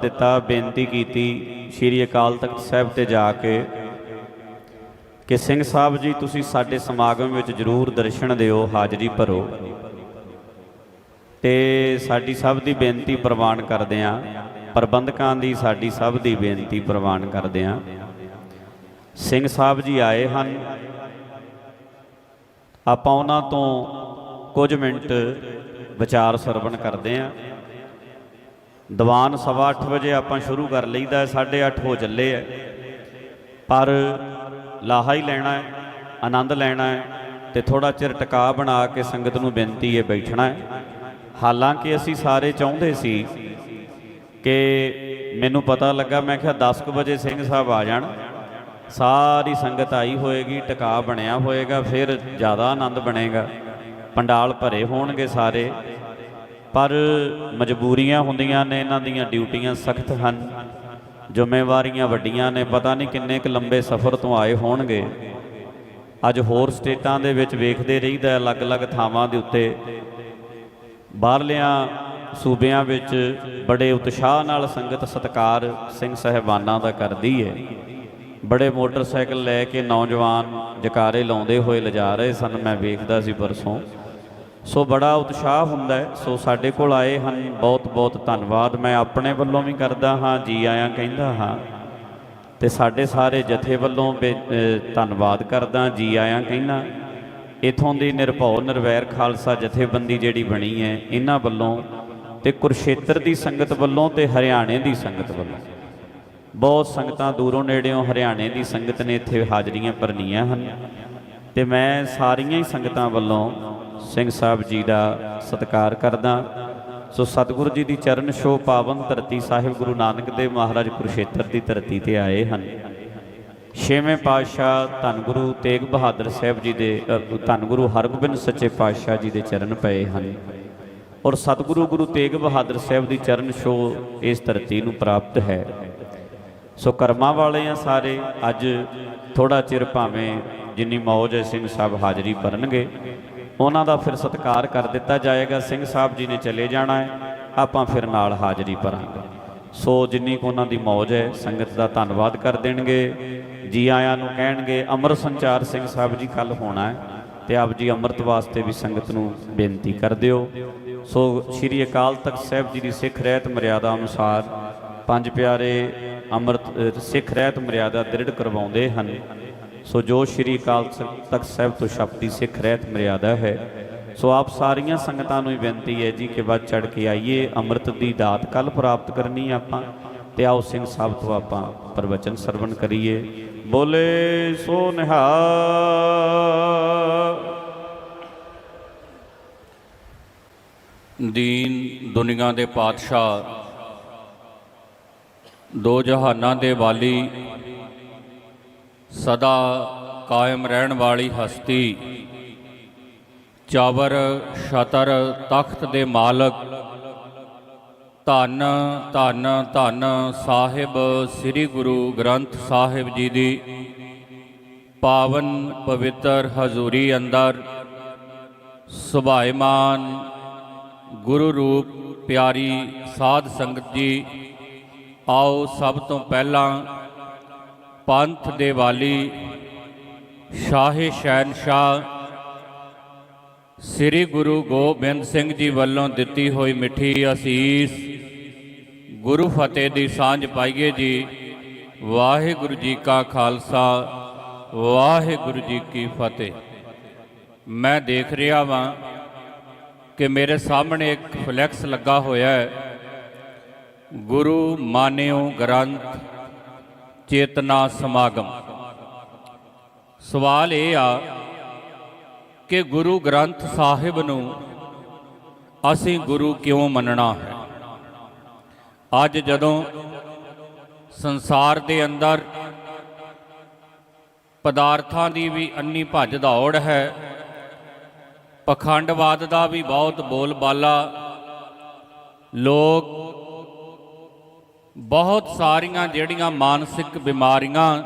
ਦਿੱਤਾ, ਬੇਨਤੀ ਕੀਤੀ ਸ੍ਰੀ ਅਕਾਲ ਤਖਤ ਸਾਹਿਬ ਤੇ ਜਾ ਕੇ ਕਿ ਸਿੰਘ ਸਾਹਿਬ ਜੀ, ਤੁਸੀਂ ਸਾਡੇ ਸਮਾਗਮ ਵਿੱਚ ਜਰੂਰ ਦਰਸ਼ਨ ਦਿਓ, ਹਾਜ਼ਰੀ ਭਰੋ। ਤੇ ਸਾਡੀ ਸਭ ਦੀ ਬੇਨਤੀ ਪ੍ਰਵਾਨ ਕਰਦੇ ਆਂ। ਪ੍ਰਬੰਧਕਾਂ ਦੀ ਸਾਡੀ ਸਭ ਦੀ ਬੇਨਤੀ ਪ੍ਰਵਾਨ ਕਰਦੇ ਆਂ। ਸਿੰਘ ਸਾਹਿਬ ਜੀ ਆਏ ਹਨ। ਆਪਾਂ ਉਹਨਾਂ ਤੋਂ ਕੁਝ ਮਿੰਟ ਵਿਚਾਰ ਸਰਵਣ ਕਰਦੇ ਆਂ। ਦੀਵਾਨ ਸਵਾ ਅੱਠ ਵਜੇ ਆਪਾਂ ਸ਼ੁਰੂ ਕਰ ਲਈਦਾ 8:30 ਹੋ ਚੱਲੇ ਐ ਪਰ ਲਾਹਾ ਹੀ ਲੈਣਾ ਹੈ, ਆਨੰਦ ਲੈਣਾ ਹੈ ਤੇ ਥੋੜਾ ਚਿਰ ਟਿਕਾ ਬਣਾ ਕੇ ਸੰਗਤ ਨੂੰ ਬੇਨਤੀ ਹੈ ਬੈਠਣਾ ਹੈ। ਹਾਲਾਂਕਿ ਅਸੀਂ ਸਾਰੇ ਚਾਹੁੰਦੇ ਸੀ ਕਿ ਮੈਨੂੰ ਪਤਾ ਲੱਗਾ, ਮੈਂ ਕਿਹਾ 10:00 ਵਜੇ ਸਿੰਘ ਸਾਹਿਬ ਆ ਜਾਣ। ਸਾਰੀ ਸੰਗਤ ਆਈ ਹੋਏਗੀ, ਟਿਕਾ ਬਣਿਆ ਹੋਏਗਾ, ਫਿਰ ਜ਼ਿਆਦਾ ਆਨੰਦ ਬਣੇਗਾ। ਪੰਡਾਲ ਭਰੇ ਹੋਣਗੇ ਸਾਰੇ। ਪਰ ਮਜਬੂਰੀਆਂ ਹੁੰਦੀਆਂ ਨੇ, ਇਹਨਾਂ ਦੀਆਂ ਡਿਊਟੀਆਂ ਸਖਤ ਹਨ। ਜ਼ਿੰਮੇਵਾਰੀਆਂ ਵੱਡੀਆਂ ਨੇ, ਪਤਾ ਨਹੀਂ ਕਿੰਨੇ ਕੁ ਲੰਬੇ ਸਫ਼ਰ ਤੋਂ ਆਏ ਹੋਣਗੇ। ਅੱਜ ਹੋਰ ਸਟੇਟਾਂ ਦੇ ਵਿੱਚ ਵੇਖਦੇ ਰਹੀਦਾ ਅਲੱਗ-ਅਲੱਗ ਥਾਵਾਂ ਦੇ ਉੱਤੇ। ਬਾਹਰਲਿਆਂ ਸੂਬਿਆਂ ਵਿੱਚ ਬੜੇ ਉਤਸ਼ਾਹ ਨਾਲ ਸੰਗਤ ਸਤਕਾਰ ਸਿੰਘ ਸਹਿਬਾਨਾਂ ਦਾ ਕਰਦੀ ਹੈ ਬੜੇ ਮੋਟਰਸਾਈਕਲ ਲੈ ਕੇ ਨੌਜਵਾਨ ਜਕਾਰੇ ਲਾਉਂਦੇ ਹੋਏ ਲਿਜਾ ਰਹੇ ਸਨ, ਮੈਂ ਵੇਖਦਾ ਸੀ ਪਰਸੋਂ। ਸੋ ਬੜਾ ਉਤਸ਼ਾਹ ਹੁੰਦਾ ਹੈ। ਸੋ ਸਾਡੇ ਕੋਲ ਆਏ ਹਨ। ਬਹੁਤ ਬਹੁਤ ਧੰਨਵਾਦ। ਮੈਂ ਆਪਣੇ ਵੱਲੋਂ ਵੀ ਕਰਦਾ ਹਾਂ, ਜੀ ਆਇਆਂ ਕਹਿੰਦਾ ਹਾਂ। ਤੇ ਸਾਡੇ ਸਾਰੇ ਜਥੇ ਵੱਲੋਂ ਬੇ- ਧੰਨਵਾਦ ਕਰਦਾ, ਜੀ ਆਇਆਂ ਕਹਿੰਦਾ। ਇਥੋਂ ਦੀ ਨਿਰਭਉ ਨਿਰਵੈਰ ਖਾਲਸਾ ਜਥੇਬੰਦੀ ਜਿਹੜੀ ਬਣੀ ਹੈ, ਇਹਨਾਂ ਵੱਲੋਂ ਤੇ ਕੁਰਸ਼ੇਤਰ ਦੀ ਸੰਗਤ ਵੱਲੋਂ ਤੇ ਹਰਿਆਣੇ ਦੀ ਸੰਗਤ ਵੱਲੋਂ। ਬਹੁਤ ਸੰਗਤਾਂ ਦੂਰੋਂ ਨੇੜਿਓਂ ਹਰਿਆਣੇ ਦੀ ਸੰਗਤ ਨੇ ਇੱਥੇ ਹਾਜ਼ਰੀਆਂ ਭਰਨੀਆਂ ਹਨ। ਤੇ ਮੈਂ ਸਾਰੀਆਂ ਹੀ ਸੰਗਤਾਂ ਵੱਲੋਂ ਸਿੰਘ ਸਾਹਿਬ ਜੀ ਦਾ ਸਤਿਕਾਰ ਕਰਦਾ। ਸੋ ਸਤਿਗੁਰੂ ਜੀ ਦੀ ਚਰਨ ਛੋਹ ਪਾਵਨ ਧਰਤੀ ਸਾਹਿਬ ਗੁਰੂ ਨਾਨਕ ਦੇਵ ਮਹਾਰਾਜ ਕੁਰਸ਼ੇਤਰ ਦੀ ਧਰਤੀ ਤੇ ਆਏ ਹਨ। ਛੇਵੇਂ ਪਾਤਸ਼ਾਹ ਧੰਨ ਗੁਰੂ ਤੇਗ ਬਹਾਦਰ ਸਾਹਿਬ ਜੀ ਦੇ ਧੰਨ ਗੁਰੂ ਹਰਗੋਬਿੰਦ ਸੱਚੇ ਪਾਤਸ਼ਾਹ ਜੀ ਦੇ ਚਰਨ ਪਏ ਹਨ। ਔਰ ਸਤਿਗੁਰੂ ਗੁਰੂ ਤੇਗ ਬਹਾਦਰ ਸਾਹਿਬ ਦੀ ਚਰਨ ਛੋਹ ਇਸ ਧਰਤੀ ਨੂੰ ਪ੍ਰਾਪਤ ਹੈ। ਸੋ ਕਰਮਾਂ ਵਾਲੇ ਆ ਸਾਰੇ, ਅੱਜ ਥੋੜਾ ਚਿਰ ਭਾਵੇਂ ਜਿੰਨੀ ਮੌਜ ਹੈ ਸਿੰਘ ਸਾਹਿਬ ਹਾਜ਼ਰੀ ਭਰਨਗੇ ਉਹਨਾਂ ਦਾ ਫਿਰ ਸਤਿਕਾਰ ਕਰ ਦਿੱਤਾ ਜਾਏਗਾ। ਸਿੰਘ ਸਾਹਿਬ ਜੀ ਨੇ ਚਲੇ ਜਾਣਾ ਹੈ। ਆਪਾਂ ਫਿਰ ਨਾਲ ਹਾਜ਼ਰੀ ਭਰਾਂਗੇ। ਸੋ ਜਿੰਨੀ ਕੁ ਉਹਨਾਂ ਦੀ ਮੌਜ ਹੈ, ਸੰਗਤ ਦਾ ਧੰਨਵਾਦ ਕਰ ਦੇਣਗੇ। ਜੀ ਆਇਆਂ ਨੂੰ ਕਹਿਣਗੇ, ਅਮਰ ਸੰਚਾਰ ਸਿੰਘ ਸਾਹਿਬ ਜੀ ਕੱਲ ਹੋਣਾ ਹੈ ਤੇ ਆਪ ਜੀ ਅੰਮ੍ਰਿਤ ਵਾਸਤੇ ਵੀ ਸੰਗਤ ਨੂੰ ਬੇਨਤੀ ਕਰ ਦਿਓ। ਸੋ ਸ੍ਰੀ ਅਕਾਲ ਤਖਤ ਸਾਹਿਬ ਜੀ ਦੀ ਸਿੱਖ ਰਹਿਤ ਮਰਿਆਦਾ ਅਨੁਸਾਰ ਪੰਜ ਪਿਆਰੇ ਅੰਮ੍ਰਿਤ ਸਿੱਖ ਰਹਿਤ ਮਰਿਆਦਾ ਦ੍ਰਿੜ ਕਰਵਾਉਂਦੇ ਹਨ। ਸੋ ਜੋ ਸ੍ਰੀ ਅਕਾਲ ਸ- ਤਖਤ ਸਾਹਿਬ ਤੋਂ ਸ਼ਬਦੀ ਸਿੱਖ ਰਹਿਤ ਮਰਿਆਦਾ ਹੈ, ਸੋ ਆਪ ਸਾਰੀਆਂ ਸੰਗਤਾਂ ਨੂੰ ਹੀ ਬੇਨਤੀ ਹੈ ਜੀ ਕਿ ਵੱਧ ਚੜ ਕੇ ਆਈਏ, ਅੰਮ੍ਰਿਤ ਦੀ ਦਾਤ ਕੱਲ ਪ੍ਰਾਪਤ ਕਰਨੀ ਆਪਾਂ, ਤੇ ਆਓ ਸਿੰਘ ਸਾਹਿਬ ਤੋਂ ਆਪਾਂ ਪ੍ਰਵਚਨ ਸਰਵਣ ਕਰੀਏ। ਬੋਲੇ ਸੋ ਨਿਹਾਲ। ਦੀਨ ਦੁਨੀਆ ਦੇ ਪਾਤਸ਼ਾਹ, ਦੋ ਜਹਾਨਾਂ ਦੇ ਵਾਲੀ ਸਦਾ ਕਾਇਮ ਰਹਿਣ ਵਾਲੀ ਹਸਤੀ। ਚਾਵਰ, ਸ਼ਤਰ, ਤਖਤ ਦੇ ਮਾਲਕ। ਧੰਨ ਧੰਨ ਧੰਨ ਸਾਹਿਬ, ਸ੍ਰੀ ਗੁਰੂ ਗ੍ਰੰਥ ਸਾਹਿਬ ਜੀ ਦੀ। ਪਾਵਨ ਪਵਿੱਤਰ ਹਜ਼ੂਰੀ ਅੰਦਰ ਸੁਭਾਇਮਾਨ ਗੁਰੂ ਰੂਪ ਪਿਆਰੀ ਸਾਧ ਸੰਗਤ ਜੀ, ਆਓ ਸਭ ਤੋਂ ਪਹਿਲਾਂ ਪੰਥ ਦੇ ਵਾਲੀ ਸ਼ਾਹੀ ਸ਼ਹਿਨशाह ਸ੍ਰੀ ਗੁਰੂ ਗੋਬਿੰਦ ਸਿੰਘ ਜੀ ਵੱਲੋਂ ਦਿੱਤੀ ਹੋਈ ਮਿੱਠੀ ਅਸੀਸ ਗੁਰੂ ਫਤਿਹ ਦੀ ਸਾਂਝ ਪਾਈਏ ਜੀ। ਵਾਹਿਗੁਰੂ ਜੀ ਕਾ ਖਾਲਸਾ, ਵਾਹਿਗੁਰੂ ਜੀ ਕੀ ਫਤਿਹ। ਮੈਂ ਦੇਖ ਰਿਹਾ ਵਾਂ ਕਿ ਮੇਰੇ ਸਾਹਮਣੇ ਇੱਕ ਫਲੈਕਸ ਲੱਗਾ ਹੋਇਆ ਹੈ। ਗੁਰੂ ਮਾਨਿਓ ਗ੍ਰੰਥ ਚੇਤਨਾ ਸਮਾਗਮ। ਸਵਾਲ ਇਹ ਆ ਕਿ ਗੁਰੂ ਗ੍ਰੰਥ ਸਾਹਿਬ ਨੂੰ ਅਸੀਂ ਗੁਰੂ ਕਿਉਂ ਮੰਨਣਾ ਹੈ? ਅੱਜ ਜਦੋਂ ਸੰਸਾਰ ਦੇ ਅੰਦਰ ਪਦਾਰਥਾਂ ਦੀ ਵੀ ਅੰਨੀ ਭੱਜ ਦੌੜ ਹੈ, ਪਖੰਡਵਾਦ ਦਾ ਵੀ ਬਹੁਤ ਬੋਲਬਾਲਾ, ਲੋਕ ਬਹੁਤ ਸਾਰੀਆਂ ਜਿਹੜੀਆਂ ਮਾਨਸਿਕ ਬਿਮਾਰੀਆਂ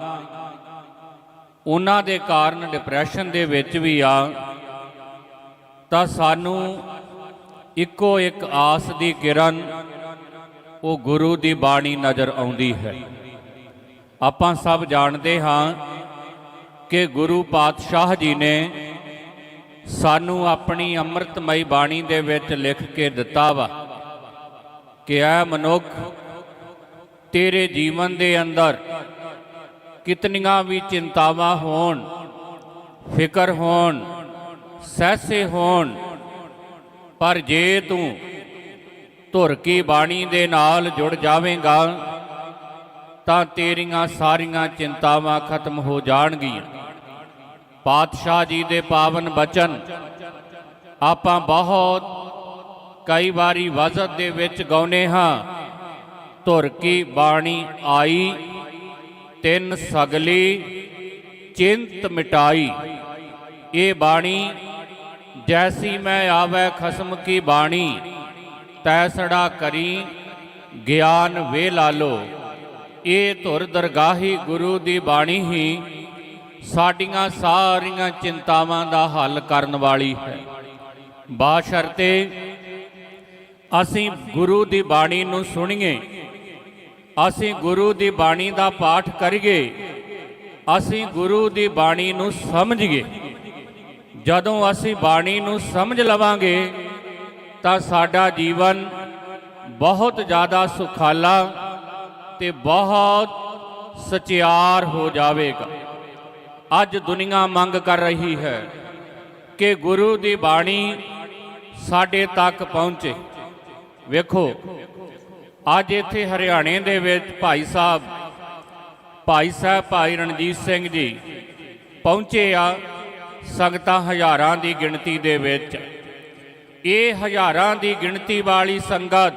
ਉਹਨਾਂ ਦੇ ਕਾਰਨ ਡਿਪਰੈਸ਼ਨ ਦੇ ਵਿੱਚ ਵੀ ਆ, ਤਾਂ ਸਾਨੂੰ ਇੱਕੋ ਇੱਕ ਆਸ ਦੀ ਕਿਰਨ, ਉਹ ਗੁਰੂ ਦੀ ਬਾਣੀ ਨਜ਼ਰ ਆਉਂਦੀ ਹੈ। ਆਪਾਂ ਸਭ ਜਾਣਦੇ ਹਾਂ ਕਿ ਗੁਰੂ ਪਾਤਸ਼ਾਹ ਜੀ ਨੇ ਸਾਨੂੰ ਆਪਣੀ ਅੰਮ੍ਰਿਤਮਈ ਬਾਣੀ ਦੇ ਵਿੱਚ ਲਿਖ ਕੇ ਦਿੱਤਾ ਵਾ ਕਿ ਐ ਮਨੁੱਖ ਤੇਰੇ ਜੀਵਨ ਦੇ ਅੰਦਰ ਕਿਤਨੀਆਂ ਵੀ ਚਿੰਤਾਵਾਂ ਹੋਣ, ਫਿਕਰ ਹੋਣ, ਸਹਿਸੇ ਹੋਣ, ਪਰ ਜੇ ਤੂੰ ਧੁਰ ਕੀ ਬਾਣੀ ਦੇ ਨਾਲ ਜੁੜ ਜਾਵੇਂਗਾ, ਤਾਂ ਤੇਰੀਆਂ ਸਾਰੀਆਂ ਚਿੰਤਾਵਾਂ ਖਤਮ ਹੋ ਜਾਣਗੀਆਂ। ਪਾਤਸ਼ਾਹ ਜੀ ਦੇ ਪਾਵਨ ਬਚਨ, ਆਪਾਂ ਬਹੁਤ ਕਈ ਵਾਰੀ ਵਜ਼ਤ ਦੇ ਵਿੱਚ ਗਾਉਨੇ ਹਾਂ। ਧੁਰ ਕੀ ਬਾਣੀ ਆਈ, ਤਿੰਨ ਸਗਲੀ ਚਿੰਤ ਮਿਟਾਈ। ਇਹ ਬਾਣੀ, ਜੈਸੀ ਮੈਂ ਆਵੈ ਖਸਮ ਕੀ ਬਾਣੀ ਤੈਸੜਾ ਕਰੀ ਗਿਆਨ ਵੇ ਲਾਲੋ। ਇਹ ਧੁਰ ਦਰਗਾਹੀ ਗੁਰੂ ਦੀ ਬਾਣੀ ਹੀ, ਸਾਡੀਆਂ ਸਾਰੀਆਂ ਚਿੰਤਾਵਾਂ ਦਾ ਹੱਲ ਕਰਨ ਵਾਲੀ ਹੈ। ਬਾਸ਼ਰਤੇ, ਅਸੀਂ ਗੁਰੂ ਦੀ ਬਾਣੀ ਨੂੰ ਸੁਣੀਏ। ਅਸੀਂ ਗੁਰੂ ਦੀ ਬਾਣੀ ਦਾ ਪਾਠ ਕਰੀਏ, ਅਸੀਂ ਗੁਰੂ ਦੀ ਬਾਣੀ ਨੂੰ ਸਮਝੀਏ। ਜਦੋਂ ਅਸੀਂ ਬਾਣੀ ਨੂੰ ਸਮਝ ਲਵਾਂਗੇ, ਤਾਂ ਸਾਡਾ ਜੀਵਨ ਬਹੁਤ ਜ਼ਿਆਦਾ ਸੁਖਾਲਾ ਤੇ ਬਹੁਤ ਸਚਿਆਰ ਹੋ ਜਾਵੇਗਾ। ਅੱਜ ਦੁਨੀਆ ਮੰਗ ਕਰ ਰਹੀ ਹੈ ਕਿ ਗੁਰੂ ਦੀ ਬਾਣੀ ਸਾਡੇ ਤੱਕ ਪਹੁੰਚੇ। ਵੇਖੋ ਅੱਜ ਇੱਥੇ ਹਰਿਆਣੇ ਦੇ ਵਿੱਚ ਭਾਈ ਸਾਹਿਬ ਭਾਈ ਸਾਹਿਬ ਭਾਈ ਰਣਜੀਤ ਸਿੰਘ ਜੀ ਪਹੁੰਚੇ ਆ ਸੰਗਤਾਂ ਹਜ਼ਾਰਾਂ ਦੀ ਗਿਣਤੀ ਦੇ ਵਿੱਚ। ਇਹ ਹਜ਼ਾਰਾਂ ਦੀ ਗਿਣਤੀ ਵਾਲੀ ਸੰਗਤ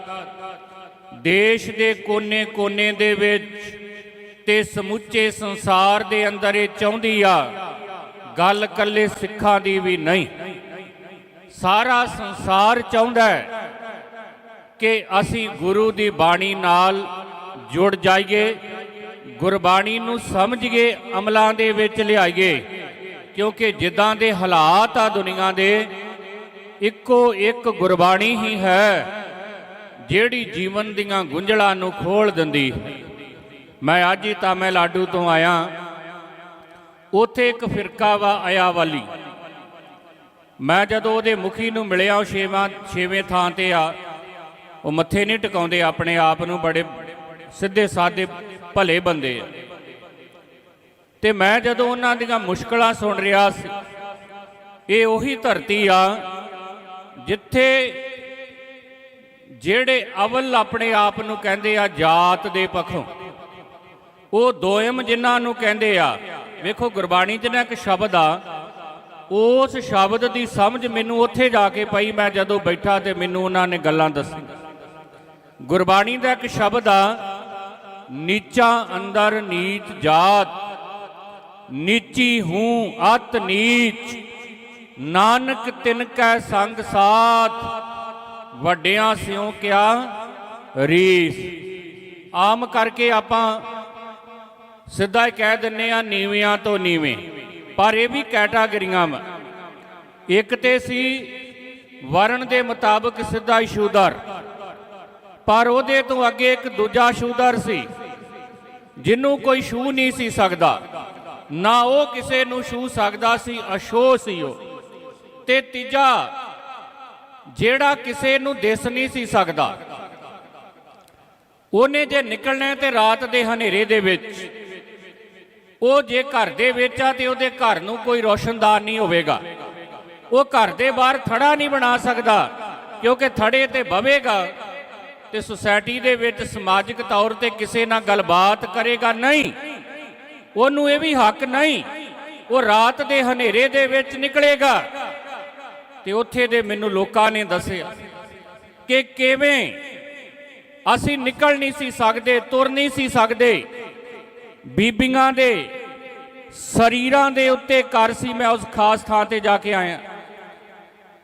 ਦੇਸ਼ ਦੇ ਕੋਨੇ-ਕੋਨੇ ਦੇ ਵਿੱਚ ਤੇ ਸਮੁੱਚੇ ਸੰਸਾਰ ਦੇ ਅੰਦਰ ਇਹ ਚਾਹੁੰਦੀ ਆ, ਗੱਲ ਕੱਲੇ ਸਿੱਖਾਂ ਦੀ ਵੀ ਨਹੀਂ। ਸਾਰਾ ਸੰਸਾਰ ਚਾਹੁੰਦਾ ਹੈ ਕਿ ਅਸੀਂ ਗੁਰੂ ਦੀ ਬਾਣੀ ਨਾਲ ਜੁੜ ਜਾਈਏ, ਗੁਰਬਾਣੀ ਨੂੰ ਸਮਝੀਏ, ਅਮਲਾਂ ਦੇ ਵਿੱਚ ਲਿਆਈਏ। ਕਿਉਂਕਿ ਜਿੱਦਾਂ ਦੇ ਹਾਲਾਤ ਆ ਦੁਨੀਆ ਦੇ, ਇੱਕੋ ਇੱਕ ਗੁਰਬਾਣੀ ਹੀ ਹੈ, ਜਿਹੜੀ ਜੀਵਨ ਦੀਆਂ ਗੁੰਝਲਾਂ ਨੂੰ ਖੋਲ ਦਿੰਦੀ। ਮੈਂ ਅੱਜ ਹੀ ਤਾਮਿਲਨਾਡੂ ਤੋਂ ਆਇਆ। ਉੱਥੇ ਇੱਕ ਫਿਰਕਾ ਵਾ ਆਇਆ ਵਾਲੀ। ਮੈਂ ਜਦੋਂ ਉਹਦੇ ਮੁਖੀ ਨੂੰ ਮਿਲਿਆ, ਉਹ ਛੇਵਾਂ, ਛੇਵੇਂ ਥਾਂ ਤੇ ਆ। ਉਹ ਮੱਥੇ ਨਹੀਂ ਟਿਕਾਉਂਦੇ, ਆਪਣੇ ਆਪ ਨੂੰ ਬੜੇ ਸਿੱਧੇ ਸਾਦੇ ਭਲੇ ਬੰਦੇ ਆ। ਤੇ ਮੈਂ ਜਦੋਂ ਉਹਨਾਂ ਦੀਆਂ ਮੁਸ਼ਕਲਾਂ ਸੁਣ ਰਿਹਾ ਸੀ, ਇਹ ਉਹੀ ਧਰਤੀ ਆ ਜਿੱਥੇ ਜਿਹੜੇ ਅਵਲ ਆਪਣੇ ਆਪ ਨੂੰ ਕਹਿੰਦੇ ਆ ਜਾਤ ਦੇ ਪੱਖੋਂ, ਉਹ ਦੋਇਮ ਜਿਨ੍ਹਾਂ ਨੂੰ ਕਹਿੰਦੇ ਆ, ਵੇਖੋ ਗੁਰਬਾਣੀ 'ਚ ਨਾ ਇੱਕ ਸ਼ਬਦ ਆ, ਉਸ ਸ਼ਬਦ ਦੀ ਸਮਝ ਮੈਨੂੰ ਉੱਥੇ ਜਾ ਕੇ ਪਈ ਮੈਂ ਜਦੋਂ ਬੈਠਾ ਤੇ ਮੈਨੂੰ ਉਹਨਾਂ ਨੇ ਗੱਲਾਂ ਦੱਸੀ ਗੁਰਬਾਣੀ ਦਾ ਇੱਕ ਸ਼ਬਦ ਆ, ਨੀਚਾ ਅੰਦਰ ਨੀਚ ਜਾਤ, ਨੀਚੀ ਹੂੰ ਅਤ ਨੀਚ, ਨਾਨਕ ਤਿਨ ਕੈ ਸੰਗ ਸਾਥ, ਵੱਡਿਆਂ ਸਿਉ ਕਿਆ ਰੀਸ। ਆਮ ਕਰਕੇ ਆਪਾਂ ਸਿੱਧਾ ਹੀ ਕਹਿ ਦਿੰਨੇ ਆ, ਨੀਵਿਆਂ ਤੋਂ ਨੀਵੇਂ। ਪਰ ਇਹ ਵੀ ਕੈਟਾਗਰੀਆਂ ਵਾ। ਇੱਕ ਤੇ ਸੀ, ਵਰਣ ਦੇ ਮੁਤਾਬਕ ਸਿੱਧਾ ਹੀ ਪਰ ਉਹਦੇ ਤੋਂ ਅੱਗੇ ਇੱਕ ਦੂਜਾ ਸ਼ੂਦਰ ਸੀ ਜਿਹਨੂੰ ਕੋਈ ਛੂ ਨਹੀਂ ਸੀ ਸਕਦਾ। ਨਾ ਉਹ ਕਿਸੇ ਨੂੰ ਛੂ ਸਕਦਾ ਸੀ ਅਸ਼ੋ ਸੀ ਉਹ। ਤੇ ਤੀਜਾ, ਜਿਹੜਾ ਕਿਸੇ ਨੂੰ ਦਿਸ ਨਹੀਂ ਸੀ ਸਕਦਾ। ਉਹਨੇ ਜੇ ਨਿਕਲਣਾ ਹੈ ਤੇ ਰਾਤ ਦੇ ਹਨੇਰੇ ਦੇ ਵਿੱਚ, ਉਹ ਜੇ ਘਰ ਦੇ ਵਿੱਚ ਆ ਤੇ ਉਹਦੇ ਘਰ ਨੂੰ ਕੋਈ ਰੋਸ਼ਨਦਾਨ ਨਹੀਂ ਹੋਵੇਗਾ। ਉਹ ਘਰ ਦੇ ਬਾਹਰ ਥੜਾ ਨਹੀਂ ਬਣਾ ਸਕਦਾ, ਕਿਉਂਕਿ ਥੜੇ ਤੇ ਬਵੇਗਾ। ਤੇ ਸੁਸਾਇਟੀ ਦੇ ਵਿੱਚ ਸਮਾਜਿਕ ਤੌਰ ਤੇ ਕਿਸੇ ਨਾਲ ਗੱਲਬਾਤ ਕਰੇਗਾ ਨਹੀਂ। ਉਹਨੂੰ ਇਹ ਵੀ ਹੱਕ ਨਹੀਂ, ਉਹ ਰਾਤ ਦੇ ਹਨੇਰੇ ਦੇ ਵਿੱਚ ਨਿਕਲੇਗਾ। ਤੇ ਉੱਥੇ ਦੇ ਮੈਨੂੰ ਲੋਕਾਂ ਨੇ ਦੱਸਿਆ ਕਿ ਕਿਵੇਂ ਅਸੀਂ ਨਿਕਲ ਨਹੀਂ ਸੀ ਸਕਦੇ, ਤੁਰ ਨਹੀਂ ਸੀ ਸਕਦੇ। ਬੀਬੀਆਂ ਦੇ ਸਰੀਰਾਂ ਦੇ ਉੱਤੇ ਕਰ ਸੀ, ਮੈਂ ਉਸ ਖਾਸ ਥਾਂ ਤੇ ਜਾ ਕੇ ਆਇਆ।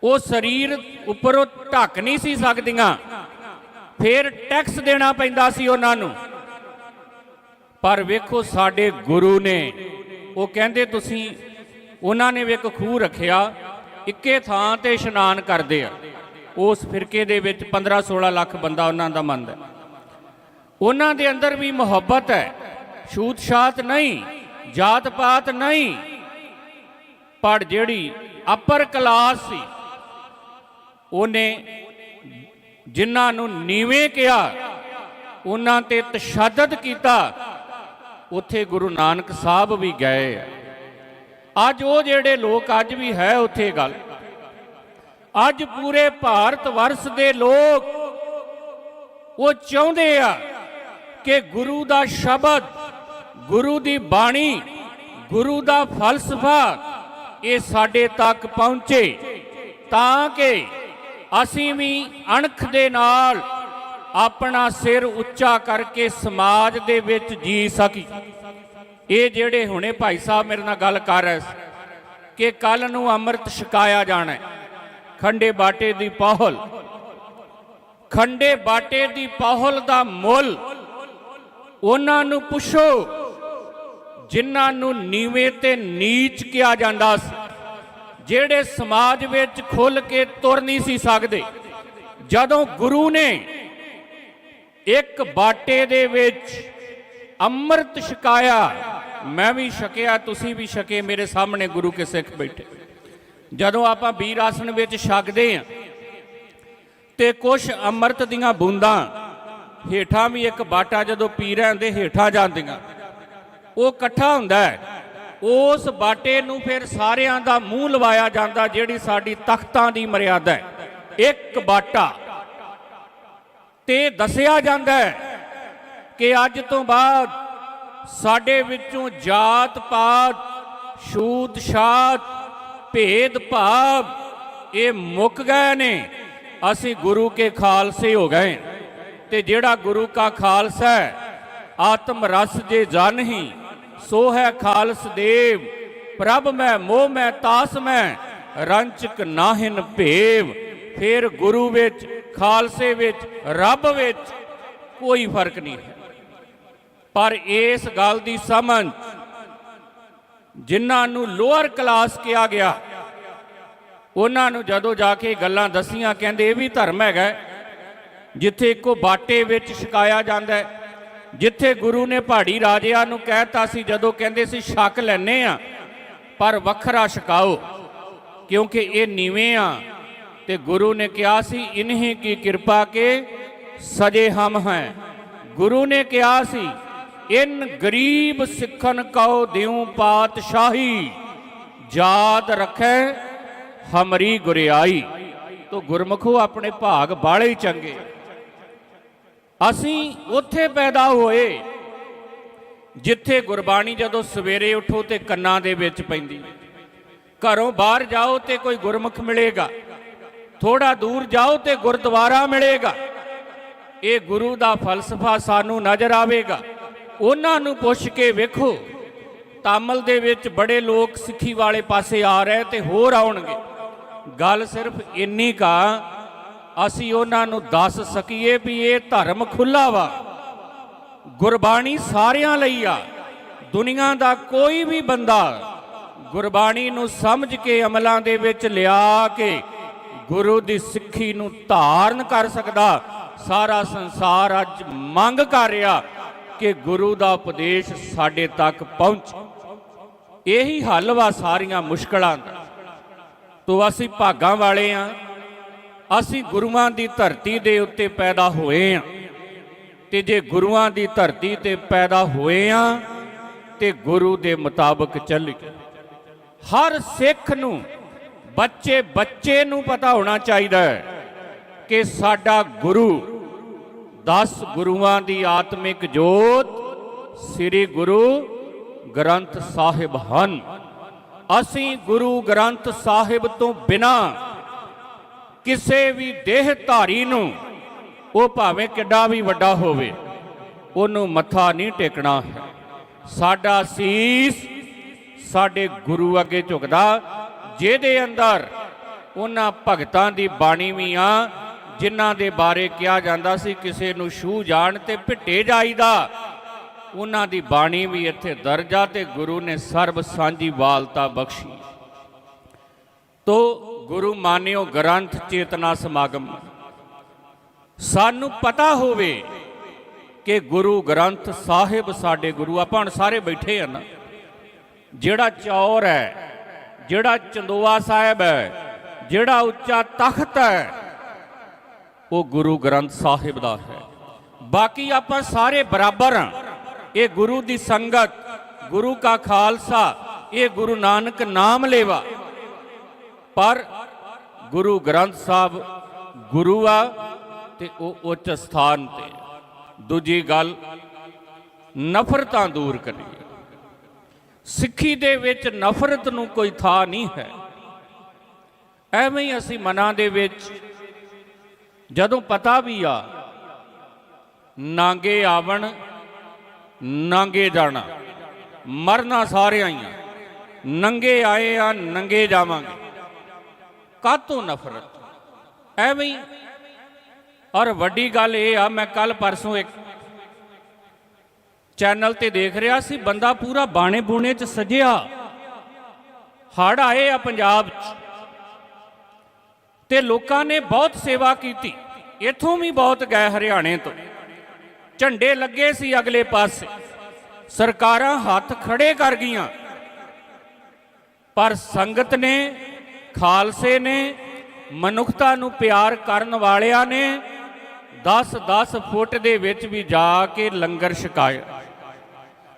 ਉਹ ਸਰੀਰ ਉੱਪਰੋਂ ਢੱਕ ਨਹੀਂ ਸੀ ਸਕਦੀਆਂ। ਫਿਰ ਟੈਕਸ ਦੇਣਾ ਪੈਂਦਾ ਸੀ ਉਹਨਾਂ ਨੂੰ। ਪਰ ਵੇਖੋ ਸਾਡੇ ਗੁਰੂ ਨੇ, ਉਹ ਕਹਿੰਦੇ ਤੁਸੀਂ, ਉਹਨਾਂ ਨੇ ਵੀ ਇੱਕ ਖੂਹ ਰੱਖਿਆ, ਇੱਕੇ ਥਾਂ ਤੇ ਇਸ਼ਨਾਨ ਕਰਦੇ ਆ। ਉਸ ਫਿਰਕੇ ਦੇ ਵਿੱਚ 15 16 ਲੱਖ ਬੰਦਾ ਉਹਨਾਂ ਦਾ ਮੰਨਦਾ ਉਹਨਾਂ ਦੇ ਅੰਦਰ ਵੀ ਮੁਹੱਬਤ ਹੈ। ਛੂਤ ਛਾਤ ਨਹੀਂ, ਜਾਤ ਪਾਤ ਨਹੀਂ। ਪਰ ਜਿਹੜੀ ਅਪਰ ਕਲਾਸ ਸੀ, ਉਹਨੇ ਜਿਨ੍ਹਾਂ ਨੂੰ ਨੀਵੇਂ ਕਿਹਾ, ਉਹਨਾਂ ਤੇ ਤਸ਼ੱਦਦ ਕੀਤਾ, ਉੱਥੇ ਗੁਰੂ ਨਾਨਕ ਸਾਹਿਬ ਵੀ ਗਏ ਆ। ਅੱਜ ਉਹ ਜਿਹੜੇ ਲੋਕ ਅੱਜ ਵੀ ਹੈ ਉੱਥੇ ਗੱਲ ਅੱਜ ਪੂਰੇ ਭਾਰਤ ਵਰਸ਼ ਦੇ ਲੋਕ ਉਹ ਚਾਹੁੰਦੇ ਆ ਕਿ ਗੁਰੂ ਦਾ ਸ਼ਬਦ, ਗੁਰੂ ਦੀ ਬਾਣੀ, ਗੁਰੂ ਦਾ ਫਲਸਫਾ ਇਹ ਸਾਡੇ ਤੱਕ ਪਹੁੰਚੇ ਤਾਂ ਕਿ ਅਸੀਂ ਵੀ ਅਣਖ ਦੇ ਨਾਲ ਆਪਣਾ ਸਿਰ ਉੱਚਾ ਕਰਕੇ ਸਮਾਜ ਦੇ ਵਿੱਚ ਜੀ ਸਕੀ। ਇਹ ਜਿਹੜੇ ਹੁਣੇ ਭਾਈ ਸਾਹਿਬ ਮੇਰੇ ਨਾਲ ਗੱਲ ਕਰ ਰਹੇ ਸੀ ਕਿ ਕੱਲ ਨੂੰ ਅੰਮ੍ਰਿਤ ਛਕਾਇਆ ਜਾਣਾ ਹੈ। ਖੰਡੇ ਬਾਟੇ ਦੀ ਪਹਲ। ਖੰਡੇ ਬਾਟੇ ਦੀ ਪਹਲ ਦਾ ਮੁੱਲ ਉਹਨਾਂ ਨੂੰ ਪੁੱਛੋ, ਜਿਨ੍ਹਾਂ ਨੂੰ ਨੀਵੇਂ ਤੇ ਨੀਚ ਕਿਹਾ ਜਾਂਦਾ ਸੀ। ਜਿਹੜੇ ਸਮਾਜ ਵਿੱਚ ਖੁੱਲ ਕੇ ਤੁਰ ਨਹੀਂ ਸੀ ਸਕਦੇ। ਜਦੋਂ ਗੁਰੂ ਨੇ ਇੱਕ ਬਾਟੇ ਦੇ ਵਿੱਚ ਅੰਮ੍ਰਿਤ ਛਕਾਇਆ, ਮੈਂ ਵੀ ਛਕਿਆ, ਤੁਸੀਂ ਵੀ ਛਕੇ, ਮੇਰੇ ਸਾਹਮਣੇ ਗੁਰੂ ਕੇ ਸਿੱਖ ਬੈਠੇ। ਜਦੋਂ ਆਪਾਂ ਵੀਰ ਆਸਣ ਵਿੱਚ ਛਕਦੇ ਆ ਤੇ ਕੁਛ ਅੰਮ੍ਰਿਤ ਦੀਆਂ ਬੂੰਦਾਂ ਹੇਠਾਂ ਵੀ ਇੱਕ ਬਾਟਾ ਜਦੋਂ ਪੀ ਰਹਿੰਦੇ ਹੇਠਾਂ ਜਾਂਦੀਆਂ, ਉਹ ਇਕੱਠਾ ਹੁੰਦਾ ਹੈ। ਉਸ ਬਾਟੇ ਨੂੰ ਫਿਰ ਸਾਰਿਆਂ ਦਾ ਮੂੰਹ ਲਵਾਇਆ ਜਾਂਦਾ ਜਿਹੜੀ ਸਾਡੀ ਤਖਤਾਂ ਦੀ ਮਰਿਆਦਾ ਹੈ। ਇੱਕ ਬਾਟਾ। ਤੇ ਦੱਸਿਆ ਜਾਂਦਾ ਹੈ ਕਿ ਅੱਜ ਤੋਂ ਬਾਅਦ ਸਾਡੇ ਵਿੱਚੋਂ ਜਾਤ ਪਾਤ, ਛੂਤ ਛਾਤ, ਭੇਦ ਭਾਵ ਇਹ ਮੁੱਕ ਗਏ ਨੇ। ਅਸੀਂ ਗੁਰੂ ਕੇ ਖਾਲਸੇ ਹੋ ਗਏ। ਤੇ ਜਿਹੜਾ ਗੁਰੂ ਕਾ ਖਾਲਸਾ ਹੈ, ਆਤਮ ਰਸ ਜੇ ਜਨ ਹੀ ਸੋ ਹੈ ਖਾਲਸ ਦੇਵ, ਪ੍ਰਭ ਮੈਂ, ਮੋਹ ਮੈਂ, ਤਾਸ ਮੈਂ, ਰੰਚਕ ਨਾਹਿਨ ਭੇਵ। ਫਿਰ ਗੁਰੂ ਵਿੱਚ, ਖਾਲਸੇ ਵਿੱਚ, ਰੱਬ ਵਿੱਚ ਕੋਈ ਫ਼ਰਕ ਨਹੀਂ ਹੈ। ਪਰ ਇਸ ਗੱਲ ਦੀ ਸਮਝ ਜਿਨ੍ਹਾਂ ਨੂੰ ਲੋਅਰ ਕਲਾਸ ਕਿਹਾ ਗਿਆ, ਉਹਨਾਂ ਨੂੰ ਜਦੋਂ ਜਾ ਕੇ ਗੱਲਾਂ ਦਸੀਆਂ, ਕਹਿੰਦੇ ਇਹ ਵੀ ਧਰਮ ਹੈਗਾ, ਜਿੱਥੇ ਇੱਕੋ ਬਾਟੇ ਵਿੱਚ ਛਕਾਇਆ ਜਾਂਦਾ ਹੈ। ਜਿੱਥੇ ਗੁਰੂ ਨੇ ਪਹਾੜੀ ਰਾਜਿਆਂ ਨੂੰ ਕਹਿਤਾ ਸੀ, ਜਦੋਂ ਕਹਿੰਦੇ ਸੀ, ਛੱਕ ਲੈਨੇ ਆ, ਪਰ ਵੱਖਰਾ ਛਕਾਓ, ਕਿਉਂਕਿ ਇਹ ਨੀਵੇਂ ਆ। ਤੇ ਗੁਰੂ ਨੇ ਕਿਹਾ ਸੀ, ਇਨਹੀ ਕੀ ਕਿਰਪਾ ਕੇ ਸਜੇ ਹਮ ਹੈ? ਗੁਰੂ ਨੇ ਕਿਹਾ ਸੀ, ਇਨ ਗਰੀਬ ਸਿੱਖਨ ਕਉ ਦਿਉ ਪਾਤਸ਼ਾਹੀ ਯਾਦ ਰੱਖੈ ਹਮਰੀ ਗੁਰਿਆਈ। ਤੋ ਗੁਰਮਖੋ ਆਪਣੇ ਭਾਗ ਬਾਲੇ ਹੀ ਚੰਗੇ ਅਸੀਂ ਉੱਥੇ ਪੈਦਾ ਹੋਏ, ਜਿੱਥੇ ਗੁਰਬਾਣੀ ਜਦੋਂ ਸਵੇਰੇ ਉਠੋ ਤੇ ਕੰਨਾਂ ਦੇ ਵਿੱਚ ਪੈਂਦੀ ਘਰੋਂ ਬਾਹਰ ਜਾਓ ਤੇ ਕੋਈ ਗੁਰਮੁਖ ਮਿਲੇਗਾ। ਥੋੜਾ ਦੂਰ ਜਾਓ ਤੇ ਗੁਰਦੁਆਰਾ ਮਿਲੇਗਾ। ਇਹ ਗੁਰੂ ਦਾ ਫਲਸਫਾ ਸਾਨੂੰ ਨਜ਼ਰ ਆਵੇਗਾ। ਉਹਨਾਂ ਨੂੰ ਪੁੱਛ ਕੇ ਵੇਖੋ, ਤਾਮਲ ਦੇ ਵਿੱਚ ਬੜੇ ਲੋਕ ਸਿੱਖੀ ਵਾਲੇ ਪਾਸੇ ਆ ਰਹੇ ਤੇ ਹੋਰ ਆਉਣਗੇ। ਗੱਲ ਸਿਰਫ ਇੰਨੀ ਕਾ ਅਸੀਂ ਉਹਨਾਂ ਨੂੰ ਦੱਸ ਸਕੀਏ ਵੀ ਇਹ ਧਰਮ ਖੁੱਲਾ ਵਾ। ਗੁਰਬਾਣੀ ਸਾਰਿਆਂ ਲਈ ਆ। ਦੁਨੀਆ ਦਾ ਕੋਈ ਵੀ ਬੰਦਾ ਗੁਰਬਾਣੀ ਨੂੰ ਸਮਝ ਕੇ ਅਮਲਾਂ ਦੇ ਵਿੱਚ ਲਿਆ ਕੇ ਗੁਰੂ ਦੀ ਸਿੱਖੀ ਨੂੰ ਧਾਰਨ ਕਰ ਸਕਦਾ। ਸਾਰਾ ਸੰਸਾਰ ਅੱਜ ਮੰਗ ਕਰ ਰਿਹਾ ਕਿ ਗੁਰੂ ਦਾ ਉਪਦੇਸ਼ ਸਾਡੇ ਤੱਕ ਪਹੁੰਚ। ਇਹੀ ਹੱਲ ਵਾ ਸਾਰੀਆਂ ਮੁਸ਼ਕਲਾਂ ਦਾ। ਤੋ ਅਸੀਂ ਭਾਗਾਂ ਵਾਲੇ ਆ। ਅਸੀਂ ਗੁਰੂਆਂ ਦੀ ਧਰਤੀ ਦੇ ਉੱਤੇ ਪੈਦਾ ਹੋਏ ਆ। ਤੇ ਜੇ ਗੁਰੂਆਂ ਦੀ ਧਰਤੀ ਤੇ ਪੈਦਾ ਹੋਏ ਆ, ਤੇ ਗੁਰੂ ਦੇ ਮੁਤਾਬਕ ਚੱਲੀਏ। ਹਰ ਸਿੱਖ ਨੂੰ, ਬੱਚੇ ਬੱਚੇ ਨੂੰ ਪਤਾ ਹੋਣਾ ਚਾਹੀਦਾ ਹੈ ਕਿ ਸਾਡਾ ਗੁਰੂ 10 ਗੁਰੂਆਂ ਦੀ ਆਤਮਿਕ ਜੋਤ ਸ੍ਰੀ ਗੁਰੂ ਗ੍ਰੰਥ ਸਾਹਿਬ ਹਨ। ਅਸੀਂ ਗੁਰੂ ਗ੍ਰੰਥ ਸਾਹਿਬ ਤੋਂ ਬਿਨਾ ਕਿਸੇ ਵੀ ਦੇਹ ਧਾਰੀ ਨੂੰ ਉਹ ਭਾਵੇਂ ਕਿੱਡਾ ਵੀ ਵੱਡਾ ਹੋਵੇ, ਉਹਨੂੰ ਮੱਥਾ ਨਹੀਂ ਟੇਕਣਾ। ਹੈ ਸਾਡਾ ਸੀਸ ਸਾਡੇ ਗੁਰੂ ਅੱਗੇ ਝੁਕਦਾ, ਜਿਹਦੇ ਅੰਦਰ ਉਹਨਾਂ ਭਗਤਾਂ ਦੀ ਬਾਣੀ ਵੀ ਆ, ਜਿਨ੍ਹਾਂ ਦੇ ਬਾਰੇ ਕਿਹਾ ਜਾਂਦਾ ਸੀ, ਕਿਸੇ ਨੂੰ ਛੂ ਜਾਣ ਤੇ ਭਿੱਟੇ ਜਾਈਦਾ, ਉਹਨਾਂ ਦੀ ਬਾਣੀ ਵੀ ਇੱਥੇ ਦਰਜ ਆ ਤੇ ਗੁਰੂ ਨੇ ਸਰਬ ਸਾਂਝੀ ਵਾਲਤਾ ਬਖਸ਼ੀ। ਤੋ ਗੁਰੂ ਮਾਨਿਓ ਗ੍ਰੰਥ ਚੇਤਨਾ ਸਮਾਗਮ। ਸਾਨੂੰ ਪਤਾ ਹੋਵੇ ਕਿ ਗੁਰੂ ਗ੍ਰੰਥ ਸਾਹਿਬ ਸਾਡੇ ਗੁਰੂ ਆਪਾਂ ਹੁਣ ਸਾਰੇ ਬੈਠੇ ਆ ਨਾ ਜਿਹੜਾ ਚੌਰ ਹੈ, ਜਿਹੜਾ ਚੰਦੋਆ ਸਾਹਿਬ ਹੈ, ਜਿਹੜਾ ਉੱਚਾ ਤਖਤ ਹੈ, ਉਹ ਗੁਰੂ ਗ੍ਰੰਥ ਸਾਹਿਬ ਦਾ ਹੈ। ਬਾਕੀ ਆਪਾਂ ਸਾਰੇ ਬਰਾਬਰ ਹਾਂ। ਇਹ ਗੁਰੂ ਦੀ ਸੰਗਤ, ਗੁਰੂ ਕਾ ਖਾਲਸਾ, ਇਹ ਗੁਰੂ ਨਾਨਕ ਨਾਮ ਲੇਵਾ। ਪਰ ਗੁਰੂ ਗ੍ਰੰਥ ਸਾਹਿਬ ਗੁਰੂ ਆ ਤੇ ਉਹ ਉੱਚ ਸਥਾਨ ਤੇ ਦੂਜੀ ਗੱਲ, ਨਫ਼ਰਤਾਂ ਦੂਰ ਕਰੀਏ। ਸਿੱਖੀ ਦੇ ਵਿੱਚ ਨਫ਼ਰਤ ਨੂੰ ਕੋਈ ਥਾਂ ਨਹੀਂ ਹੈ। ਐਵੇਂ ਹੀ ਅਸੀਂ ਮਨਾਂ ਦੇ ਵਿੱਚ ਜਦੋਂ ਪਤਾ ਵੀ ਆ, ਨਾਂਗੇ ਆਵਣ, ਨਾਂਗੇ ਜਾਣਾ। ਮਰਨਾ ਸਾਰਿਆਂ ਹੀ ਨੰਗੇ ਆਏ ਆ, ਨੰਗੇ ਜਾਵਾਂਗੇ। ਕਾਤੋਂ ਨਫ਼ਰਤ? ਐਵੇਂ ਹੀ। ਔਰ ਵੱਡੀ ਗੱਲ ਇਹ ਆ, ਮੈਂ ਕੱਲ ਪਰਸੋਂ ਇੱਕ ਚੈਨਲ ਤੇ ਦੇਖ ਰਿਹਾ ਸੀ, ਬੰਦਾ ਪੂਰਾ ਬਾਣੇ ਬੂਣੇ ਚ ਸਜਿਆ। ਹੜ ਆਏ ਆ ਪੰਜਾਬ ਚ। ਤੇ ਲੋਕਾਂ ਨੇ ਬਹੁਤ ਸੇਵਾ ਕੀਤੀ। ਇੱਥੋਂ ਵੀ ਬਹੁਤ ਗਏ ਹਰਿਆਣੇ ਤੋਂ। ਝੰਡੇ ਲੱਗੇ ਸੀ ਅਗਲੇ ਪਾਸੇ। ਸਰਕਾਰਾਂ ਹੱਥ ਖੜੇ ਕਰ ਗਈਆਂ। ਪਰ ਸੰਗਤ ਨੇ ਖਾਲਸੇ ਨੇ ਮਨੁੱਖਤਾ ਨੂੰ ਪਿਆਰ ਕਰਨ ਵਾਲਿਆਂ ਨੇ 10-10 ਫੁੱਟ ਦੇ ਵਿੱਚ ਵੀ ਜਾ ਕੇ ਲੰਗਰ ਛਕਾਇਆ।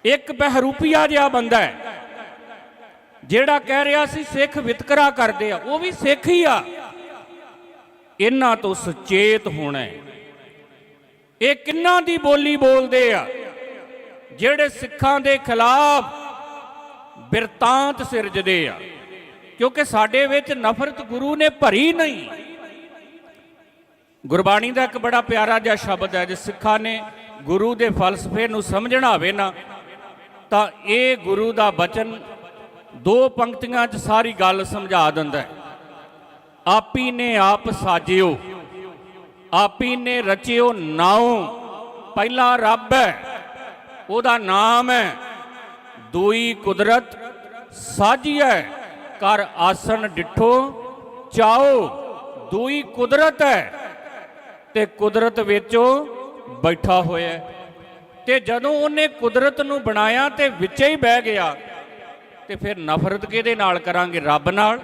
ਇੱਕ ਬਹਿਰੂਪੀਆ ਜਿਹਾ ਬੰਦਾ ਹੈ, ਜਿਹੜਾ ਕਹਿ ਰਿਹਾ ਸੀ ਸਿੱਖ ਵਿਤਕਰਾ ਕਰਦੇ ਆ, ਉਹ ਵੀ ਸਿੱਖ ਹੀ ਆ। ਇਹਨਾਂ ਤੋਂ ਸੁਚੇਤ ਹੋਣਾ ਹੈ। ਇਹ ਕਿੰਨਾਂ ਦੀ ਬੋਲੀ ਬੋਲਦੇ ਆ? ਜਿਹੜੇ ਸਿੱਖਾਂ ਦੇ ਖਿਲਾਫ ਬਿਰਤਾਂਤ ਸਿਰਜਦੇ ਆ। ਕਿਉਂਕਿ ਸਾਡੇ ਵਿੱਚ ਨਫ਼ਰਤ ਗੁਰੂ ਨੇ ਭਰੀ ਨਹੀਂ। ਗੁਰਬਾਣੀ ਦਾ ਇੱਕ ਬੜਾ ਪਿਆਰਾ ਜਿਹਾ ਸ਼ਬਦ ਹੈ, ਜੇ ਸਿੱਖਾਂ ਨੇ ਗੁਰੂ ਦੇ ਫਲਸਫੇ ਨੂੰ ਸਮਝਣਾ ਹੋਵੇ ਨਾ, ਤਾਂ ਇਹ ਗੁਰੂ ਦਾ ਬਚਨ ਦੋ ਪੰਕਤੀਆਂ 'ਚ ਸਾਰੀ ਗੱਲ ਸਮਝਾ ਦਿੰਦਾ ਹੈ। ਆਪੀ ਨੇ ਆਪ ਸਾਜਿਓ, ਆਪੀ ਨੇ ਰਚਿਓ ਨਾਉ, ਪਹਿਲਾ ਰੱਬ ਹੈ, ਉਹਦਾ ਨਾਮ ਹੈ, ਦੂਈ ਕੁਦਰਤ, ਸਾਜੀ ਹੈ। ਕਰ ਆਸਣ ਡਿਠੋ, ਚਾਓ, ਦੂਈ ਕੁਦਰਤ ਹੈ। ਤੇ ਕੁਦਰਤ ਵਿੱਚੋਂ, ਬੈਠਾ ਹੋਇਆ ਤੇ ਜਦੋਂ ਉਹਨੇ ਕੁਦਰਤ ਨੂੰ ਬਣਾਇਆ ਤੇ ਵਿੱਚੇ ਹੀ ਬਹਿ ਗਿਆ, ਤੇ ਫਿਰ ਨਫ਼ਰਤ ਕਿਹਦੇ ਨਾਲ ਕਰਾਂਗੇ? ਰੱਬ ਨਾਲ।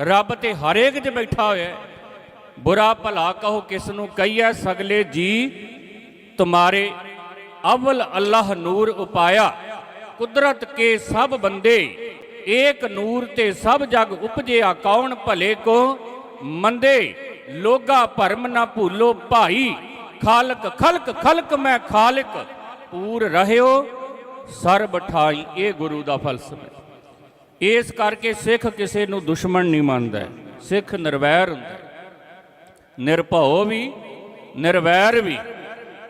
ਰੱਬ ਤੇ ਹਰੇਕ 'ਚ ਬੈਠਾ ਹੋਇਆ ਬੁਰਾ ਭਲਾ ਕਹੋ, ਕਿਸ ਨੂੰ ਕਹੀਐ? ਸਗਲੇ ਜੀ, ਤੁਮਾਰੇ ਅਵਲ ਅੱਲਾਹ ਨੂਰ ਉਪਾਇਆ। ਕੁਦਰਤ ਕੇ ਸਭ ਬੰਦੇ ਏਕ ਨੂਰ ਤੇ ਸਭ ਜਗ ਉਪਜਿਆ ਕੌਣ ਭਲੇ ਕੋ? ਮੰਦੇ, ਲੋਗਾ ਭਰਮ ਨਾ ਭੂਲੋ ਭਾਈ। ਖਾਲਕ, ਖਲਕ ਖਲਕ ਮੈਂ ਖਾਲਕ, ਪੂਰ ਰਹਿਓ। ਸਰਬ ਠਾਈ, ਇਹ ਗੁਰੂ ਦਾ ਫਲਸਫਾ ਹੈ। ਇਸ ਕਰਕੇ ਸਿੱਖ ਕਿਸੇ ਨੂੰ ਦੁਸ਼ਮਣ ਨਹੀਂ ਮੰਨਦਾ ਸਿੱਖ ਨਿਰਵੈਰ ਹੁੰਦਾ ਹੈ। ਨਿਰਭਉ ਵੀ, ਨਿਰਵੈਰ ਵੀ।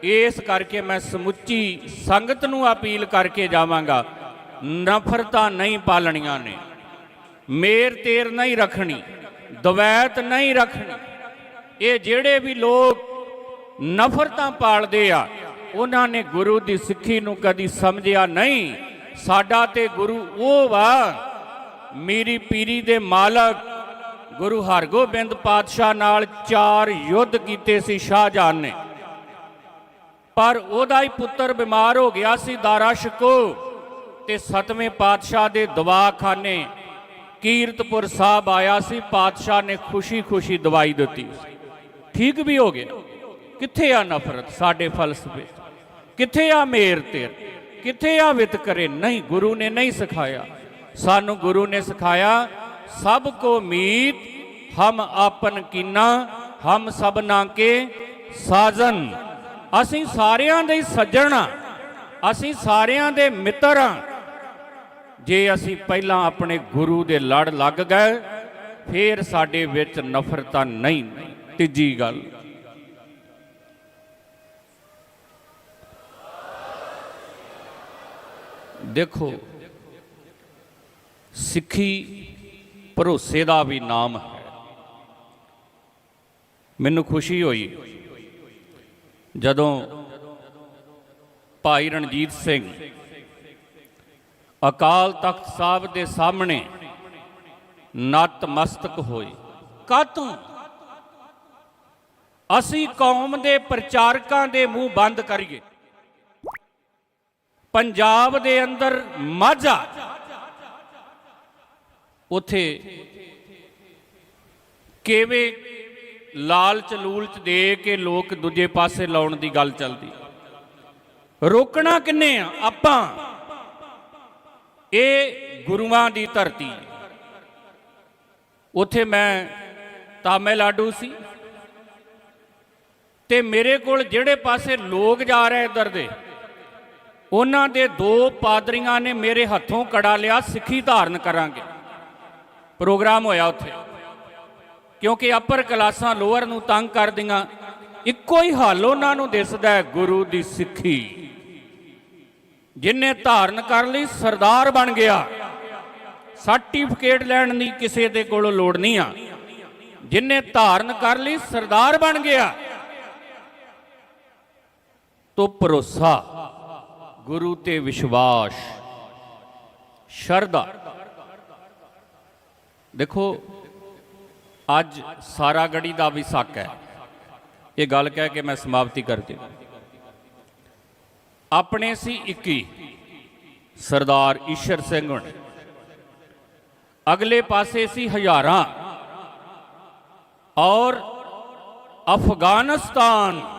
ਇਸ ਕਰਕੇ ਮੈਂ ਸਮੁੱਚੀ ਸੰਗਤ ਨੂੰ ਅਪੀਲ ਕਰਕੇ ਜਾਵਾਂਗਾ। ਨਫ਼ਰਤਾਂ ਨਹੀਂ ਪਾਲਣੀਆਂ ਨੇ। ਮੇਰ ਤੇਰ ਨਹੀਂ ਰੱਖਣੀ, ਦਵੈਤ ਨਹੀਂ ਰੱਖਣੀ। ਇਹ ਜਿਹੜੇ ਵੀ ਲੋਕ ਨਫ਼ਰਤਾਂ ਪਾਲਦੇ ਆ, ਉਹਨਾਂ ਨੇ ਗੁਰੂ ਦੀ ਸਿੱਖੀ ਨੂੰ ਕਦੀ ਸਮਝਿਆ ਨਹੀਂ। ਸਾਡਾ ਤੇ ਗੁਰੂ ਉਹ ਵਾ, ਮੇਰੀ ਪੀਰੀ ਦੇ ਮਾਲਕ ਗੁਰੂ ਹਰਗੋਬਿੰਦ ਪਾਤਸ਼ਾਹ ਨਾਲ ਚਾਰ ਯੁੱਧ ਕੀਤੇ ਸੀ ਸ਼ਾਹਜਹਾਨ ਨੇ। ਪਰ ਉਹਦਾ ਹੀ ਪੁੱਤਰ ਬਿਮਾਰ ਹੋ ਗਿਆ ਸੀ, ਦਾਰਾ ਸ਼ਿਕੋ। ਤੇ ਸਤਵੇਂ ਪਾਤਸ਼ਾਹ ਦੇ ਦਵਾਖਾਨੇ ਕੀਰਤਪੁਰ ਸਾਹਿਬ ਆਇਆ ਸੀ। ਪਾਤਸ਼ਾਹ ਨੇ ਖੁਸ਼ੀ-ਖੁਸ਼ੀ ਦਵਾਈ ਦਿੱਤੀ। ਠੀਕ ਵੀ ਹੋ ਗਿਆ। ਕਿੱਥੇ ਆ ਨਫ਼ਰਤ ਸਾਡੇ ਫਲਸਫੇ? ਕਿੱਥੇ ਆ ਮੇਰ ਤੇਰ? ਕਿੱਥੇ ਆ ਵਿਤਕਰੇ ਨਹੀਂ, ਗੁਰੂ ਨੇ ਨਹੀਂ ਸਿਖਾਇਆ। ਸਾਨੂੰ ਗੁਰੂ ਨੇ ਸਿਖਾਇਆ, ਸਭ ਕੋ ਮੀਤ, ਹਮ ਆਪਨ ਕੀਨਾ, ਹਮ ਸਭਨਾ ਕੇ ਸਾਜਨ। ਅਸੀਂ ਸਾਰਿਆਂ ਦੇ ਹੀ ਸੱਜਣ ਆ। ਅਸੀਂ ਸਾਰਿਆਂ ਦੇ ਮਿੱਤਰ ਹਾਂ ਜੇ ਅਸੀਂ ਪਹਿਲਾਂ ਆਪਣੇ ਗੁਰੂ ਦੇ ਲੜ ਲੱਗ ਗਏ, ਫੇਰ ਸਾਡੇ ਵਿੱਚ ਨਫ਼ਰਤਾਂ ਨਹੀਂ। ਤੀਜੀ ਗੱਲ। ਦੇਖੋ, ਸਿੱਖੀ ਭਰੋਸੇ ਦਾ ਵੀ ਨਾਮ ਹੈ। ਮੈਨੂੰ ਖੁਸ਼ੀ ਹੋਈ ਜਦੋਂ ਭਾਈ ਰਣਜੀਤ ਸਿੰਘ ਅਕਾਲ ਤਖਤ ਸਾਹਿਬ ਦੇ ਸਾਹਮਣੇ ਨਤਮਸਤਕ ਹੋਏ। ਕਾਤੋਂ ਅਸੀਂ ਕੌਮ ਦੇ ਪ੍ਰਚਾਰਕਾਂ ਦੇ ਮੂੰਹ ਬੰਦ ਕਰੀਏ। ਪੰਜਾਬ ਦੇ ਅੰਦਰ ਮਾਝਾ। ਉਥੇ ਕਿਵੇਂ ਲਾਲਚ ਲੂਲਚ ਦੇ ਕੇ ਲੋਕ ਦੂਜੇ ਪਾਸੇ ਲਾਉਣ ਦੀ ਗੱਲ ਚੱਲਦੀ। ਰੋਕਣਾ ਕਿੰਨੇ ਆ? ਆਪਾਂ ਇਹ ਗੁਰੂਆਂ ਦੀ ਧਰਤੀ। ਉੱਥੇ ਮੈਂ ਤਾਮਿਲਨਾਡੂ ਸੀ। ਤੇ ਮੇਰੇ ਕੋਲ ਜਿਹੜੇ ਪਾਸੇ ਲੋਕ ਜਾ ਰਹੇ ਇੱਧਰ ਦੇ, ਉਹਨਾਂ ਦੇ ਦੋ ਪਾਦਰੀਆਂ ਨੇ ਮੇਰੇ ਹੱਥੋਂ ਕੜਾ ਲਿਆ, ਸਿੱਖੀ ਧਾਰਨ ਕਰਾਂਗੇ। ਪ੍ਰੋਗਰਾਮ ਹੋਇਆ ਉੱਥੇ। ਕਿਉਂਕਿ ਅਪਰ ਕਲਾਸਾਂ ਲੋਅਰ ਨੂੰ ਤੰਗ ਕਰਦੀਆਂ, ਇੱਕੋ ਹੀ ਹੱਲ ਉਹਨਾਂ ਨੂੰ ਦਿਸਦਾ ਗੁਰੂ ਦੀ ਸਿੱਖੀ। ਜਿਨੇ ਧਾਰਨ ਕਰ ਲਈ, ਸਰਦਾਰ ਬਣ ਗਿਆ। ਸਰਟੀਫਿਕੇਟ ਲੈਣ ਦੀ ਕਿਸੇ ਦੇ ਕੋਲੋਂ ਲੋੜ ਨਹੀਂ ਆ। ਜਿਨੇ ਧਾਰਨ ਕਰ ਲਈ, ਸਰਦਾਰ ਬਣ ਗਿਆ। ਤੋ ਭਰੋਸਾ, ਗੁਰੂ ਤੇ ਵਿਸ਼ਵਾਸ, ਸ਼ਰਧਾ। ਦੇਖੋ, ਅੱਜ ਸਾਰਾ ਗੜੀ ਦਾ ਵੀ ਸੱਕ ਹੈ। ਇਹ ਗੱਲ ਕਹਿ ਕੇ ਮੈਂ ਸਮਾਪਤੀ ਕਰਦੀ ਦਿਆਂ ਆਪਣੇ ਸੀ 21 ਸਰਦਾਰ ਈਸ਼ਰ ਸਿੰਘ ਹੁਣ। ਅਗਲੇ ਪਾਸੇ ਸੀ ਹਜ਼ਾਰਾਂ। ਔਰ ਅਫਗਾਨਿਸਤਾਨ।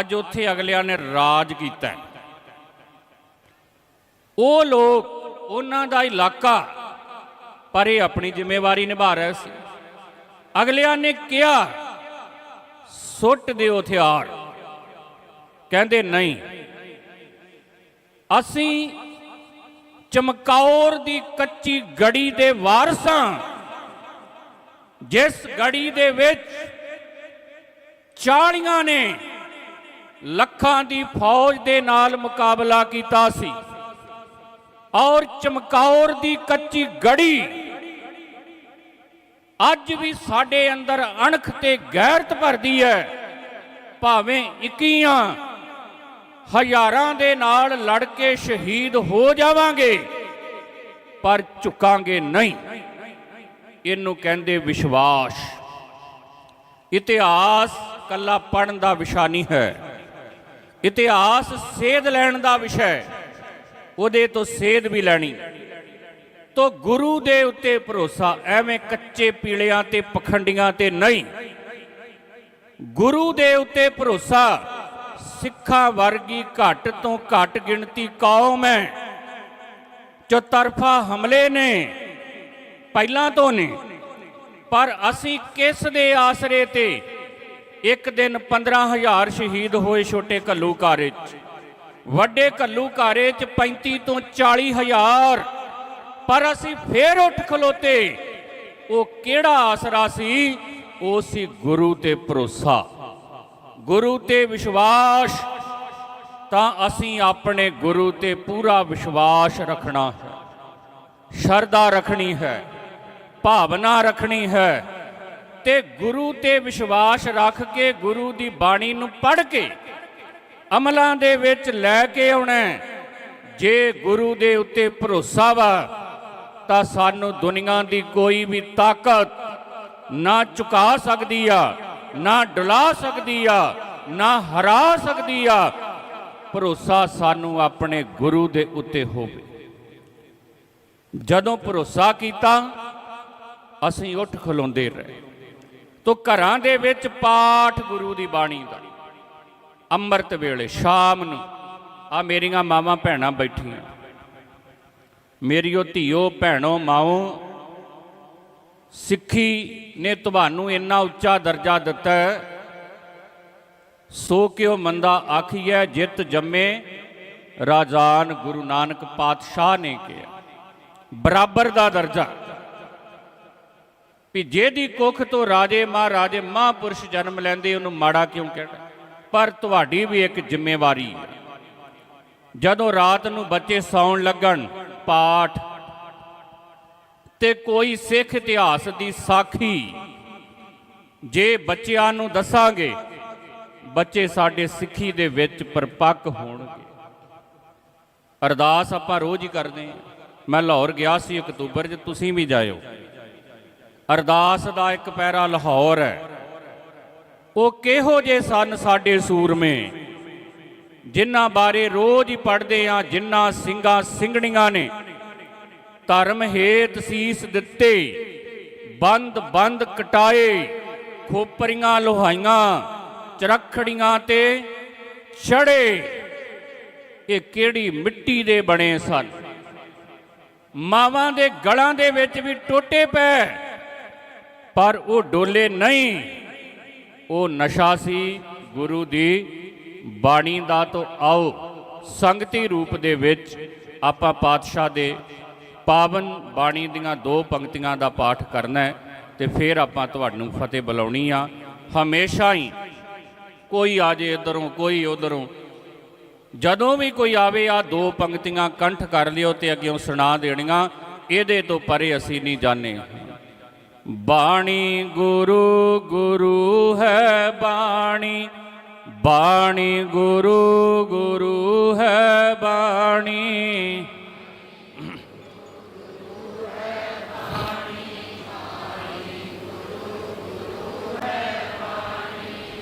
ਅੱਜ ਉੱਥੇ ਅਗਲਿਆਂ ਨੇ ਰਾਜ ਕੀਤਾ। ਉਹ ਲੋਕ ਉਹਨਾਂ ਦਾ ਇਲਾਕਾ ਪਰ ਇਹ ਆਪਣੀ ਜ਼ਿੰਮੇਵਾਰੀ ਨਿਭਾ ਰਹੇ ਸੀ। ਅਗਲਿਆਂ ਨੇ ਕਿਹਾ, ਸੁੱਟ ਦਿਓ ਹਥਿਆਰ। ਕਹਿੰਦੇ ਨਹੀਂ। ਅਸੀਂ ਚਮਕੌਰ ਦੀ ਕੱਚੀ ਗੜੀ ਦੇ ਵਾਰਸਾਂ ਜਿਸ ਗੜੀ ਦੇ ਵਿੱਚ ਚਾਲੀਆਂ ਨੇ ਲੱਖਾਂ ਦੀ ਫੌਜ ਦੇ ਨਾਲ ਮੁਕਾਬਲਾ ਕੀਤਾ ਸੀ ਔਰ ਚਮਕੌਰ ਦੀ ਕੱਚੀ ਗੜੀ ਅੱਜ ਵੀ ਸਾਡੇ ਅੰਦਰ ਅਣਖ ਤੇ ਗੈਰਤ ਭਰਦੀ ਹੈ। ਭਾਵੇਂ ਇੱਕੀਆਂ ਹਜ਼ਾਰਾਂ ਦੇ ਨਾਲ ਲੜ ਕੇ ਸ਼ਹੀਦ ਹੋ ਜਾਵਾਂਗੇ, ਪਰ ਝੁਕਾਂਗੇ ਨਹੀਂ। ਇਹਨੂੰ ਕਹਿੰਦੇ ਵਿਸ਼ਵਾਸ। ਇਤਿਹਾਸ ਕੱਲਾ ਪੜਨ ਦਾ ਵਿਸ਼ਾ ਨਹੀਂ ਹੈ। ਇਤਿਹਾਸ ਸੇਧ ਲੈਣ ਦਾ ਵਿਸ਼ਾ ਹੈ। ਉਹਦੇ ਤੋਂ ਸੇਧ ਵੀ ਲੈਣੀ। ਤੋ ਗੁਰੂ ਦੇ ਉੱਤੇ ਭਰੋਸਾ, ਐਵੇਂ ਕੱਚੇ ਪੀਲਿਆਂ ਤੇ ਪਖੰਡੀਆਂ ਤੇ ਨਹੀਂ। ਗੁਰੂ ਦੇ ਉੱਤੇ ਭਰੋਸਾ ਸਿੱਖਾਂ ਵਰਗੀ ਘੱਟ ਤੋਂ ਘੱਟ ਗਿਣਤੀ ਕੌਮ ਹੈ ਚੌਤਰਫਾ ਹਮਲੇ ਨੇ, ਪਹਿਲਾਂ ਤੋਂ ਨੇ। ਪਰ ਅਸੀਂ ਕਿਸ ਦੇ ਆਸਰੇ ਤੇ ਇੱਕ ਦਿਨ 15000 ਸ਼ਹੀਦ ਹੋਏ ਛੋਟੇ ਘੱਲੂਘਾਰੇ 'ਚ? ਵੱਡੇ ਘੱਲੂਘਾਰੇ 'ਚ 35 ਤੋਂ 40000 ਪਰ ਅਸੀਂ ਫੇਰ ਉੱਠ ਖਲੋਤੇ। ਉਹ ਕਿਹੜਾ ਆਸਰਾ ਸੀ? ਉਹ ਸੀ ਗੁਰੂ ਤੇ ਭਰੋਸਾ। ਗੁਰੂ ਤੇ ਵਿਸ਼ਵਾਸ, ਤਾਂ ਅਸੀਂ ਆਪਣੇ ਗੁਰੂ ਤੇ ਪੂਰਾ ਵਿਸ਼ਵਾਸ ਰੱਖਣਾ ਹੈ। ਸ਼ਰਧਾ ਰੱਖਣੀ ਹੈ, ਭਾਵਨਾ ਰੱਖਣੀ ਹੈ ਤੇ ਗੁਰੂ ਤੇ ਵਿਸ਼ਵਾਸ ਰੱਖ ਕੇ ਗੁਰੂ ਦੀ ਬਾਣੀ ਨੂੰ ਪੜ੍ਹ ਕੇ ਅਮਲਾਂ ਦੇ ਵਿੱਚ ਲੈ ਕੇ ਆਉਣਾ ਜੇ ਗੁਰੂ ਦੇ ਉੱਤੇ ਭਰੋਸਾ ਵਾ, ਤਾਂ ਸਾਨੂੰ ਦੁਨੀਆ ਦੀ ਕੋਈ ਵੀ ਤਾਕਤ ਨਾ ਚੁਕਾ ਸਕਦੀ ਆ। ਨਾ ਡੁਲਾ ਸਕਦੀ ਆ, ਨਾ ਹਰਾ ਸਕਦੀ ਆ। ਭਰੋਸਾ ਸਾਨੂੰ ਆਪਣੇ ਗੁਰੂ ਦੇ ਉੱਤੇ ਹੋਵੇ। ਜਦੋਂ ਭਰੋਸਾ ਕੀਤਾ, ਅਸੀਂ ਉੱਠ ਖਲੋਂਦੇ ਰਹੇ। ਤੋ ਘਰਾਂ ਦੇ ਵਿੱਚ ਪਾਠ ਗੁਰੂ ਦੀ ਬਾਣੀ ਦਾ। ਅੰਮ੍ਰਿਤ ਵੇਲੇ, ਸ਼ਾਮ ਨੂੰ, ਆ ਮੇਰੀਆਂ ਮਾਵਾਂ ਭੈਣਾਂ ਬੈਠੀਆਂ। ਮੇਰੀਓ ਧੀਓ, ਭੈਣੋ, ਮਾਓ ਸਿੱਖੀ ਨੇ ਤੁਹਾਨੂੰ ਇੰਨਾ ਉੱਚਾ ਦਰਜਾ ਦਿੱਤਾ ਹੈ। ਸੋ ਕਿਉ ਮੰਦਾ ਆਖੀਐ, ਜਿਤ ਜੰਮੇ ਰਾਜਾਨ ਗੁਰੂ ਨਾਨਕ ਪਾਤਸ਼ਾਹ ਨੇ ਕਿਹਾ। ਬਰਾਬਰ ਦਾ ਦਰਜਾ। ਵੀ ਜਿਹਦੀ ਕੁੱਖ ਤੋਂ ਰਾਜੇ ਮਹਾਰਾਜੇ ਮਹਾਂਪੁਰਸ਼ ਜਨਮ ਲੈਂਦੇ, ਉਹਨੂੰ ਮਾੜਾ ਕਿਉਂ ਕਹਿਣਾ? ਪਰ ਤੁਹਾਡੀ ਵੀ ਇੱਕ ਜ਼ਿੰਮੇਵਾਰੀ ਹੈ। ਜਦੋਂ ਰਾਤ ਨੂੰ ਬੱਚੇ ਸੌਣ ਲੱਗਣ, ਪਾਠ ਤੇ ਕੋਈ ਸਿੱਖ ਇਤਿਹਾਸ ਦੀ ਸਾਖੀ ਜੇ ਬੱਚਿਆਂ ਨੂੰ ਦੱਸਾਂਗੇ, ਬੱਚੇ ਸਾਡੇ ਸਿੱਖੀ ਦੇ ਵਿੱਚ ਪਰਪੱਕ ਹੋਣਗੇ। ਅਰਦਾਸ ਆਪਾਂ ਰੋਜ਼ ਹੀ ਕਰਦੇ ਹਾਂ। ਮੈਂ ਲਾਹੌਰ ਗਿਆ ਸੀ ਅਕਤੂਬਰ 'ਚ, ਤੁਸੀਂ ਵੀ ਜਾਇਓ। ਅਰਦਾਸ ਦਾ ਇੱਕ ਪੈਰਾ ਲਾਹੌਰ ਹੈ। ਉਹ ਕਿਹੋ ਜੇ ਸਨ ਸਾਡੇ ਸੂਰਮੇ, ਜਿਨ੍ਹਾਂ ਬਾਰੇ ਰੋਜ਼ ਹੀ ਪੜ੍ਹਦੇ ਆ ਜਿਨ੍ਹਾਂ ਸਿੰਘਾਂ ਸਿੰਘਣੀਆਂ ਨੇ। ਧਰਮ ਹੇਤ ਸੀਸ ਦਿੱਤੇ, ਬੰਦ ਬੰਦ ਕਟਾਏ, ਖੋਪਰੀਆਂ ਲੋਹਾਈਆਂ, ਚਰਖੜੀਆਂ ਤੇ ਚੜੇ ਇਹ ਕਿਹੜੀ ਮਿੱਟੀ ਦੇ ਬਣੇ ਸਨ? ਮਾਵਾਂ ਦੇ ਗਲਾਂ ਦੇ ਵਿੱਚ ਵੀ ਟੋਟੇ ਪਏ, ਪਰ ਉਹ ਡੋਲੇ ਨਹੀਂ। ਉਹ ਨਸ਼ਾ ਸੀ ਗੁਰੂ ਦੀ ਬਾਣੀ ਦਾ, ਤੋਂ ਆਓ ਸੰਗਤੀ ਰੂਪ ਦੇ ਵਿੱਚ ਆਪਾਂ ਪਾਤਸ਼ਾਹ ਦੇ ਪਾਵਨ ਬਾਣੀ ਦੀਆਂ ਦੋ ਪੰਕਤੀਆਂ ਦਾ ਪਾਠ ਕਰਨਾ ਹੈ ਤੇ ਫਿਰ ਆਪਾਂ ਤੁਹਾਨੂੰ ਫਤਿਹ ਬੁਲਾਉਣੀ ਆ। ਹਮੇਸ਼ਾ ਹੀ ਕੋਈ ਆ ਜੇ ਇਧਰੋਂ, ਕੋਈ ਉਧਰੋਂ। ਜਦੋਂ ਵੀ ਕੋਈ ਆਵੇ ਆ ਦੋ ਪੰਕਤੀਆਂ ਕੰਠ ਕਰ ਲਿਓ ਤੇ ਅੱਗੇੋਂ ਸੁਣਾ ਦੇਣੀਆਂ। ਇਹਦੇ ਤੋਂ ਪਰੇ ਅਸੀਂ ਨਹੀਂ ਜਾਣੇ ਬਾਣੀ ਗੁਰੂ ਗੁਰੂ ਹੈ ਬਾਣੀ। ਬਾਣੀ ਗੁਰੂ ਗੁਰੂ ਹੈ ਬਾਣੀ।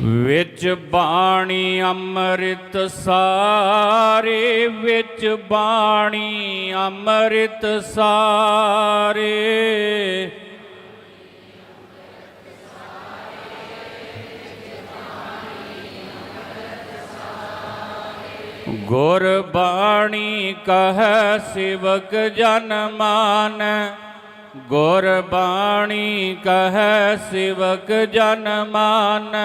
ਵਿੱਚ ਬਾਣੀ ਅੰਮ੍ਰਿਤ ਸਾਰੇ ਵਿੱਚ ਬਾਣੀ ਅੰਮ੍ਰਿਤ ਸਾਰੇ ਗੁਰ ਬਾਣੀ ਕਹੈ ਸਿਵਕ ਜਨ ਮਾਨ। ਗੁਰ ਬਾਣੀ ਕਹੈ ਸਿਵਕ ਜਨ ਮਾਨ।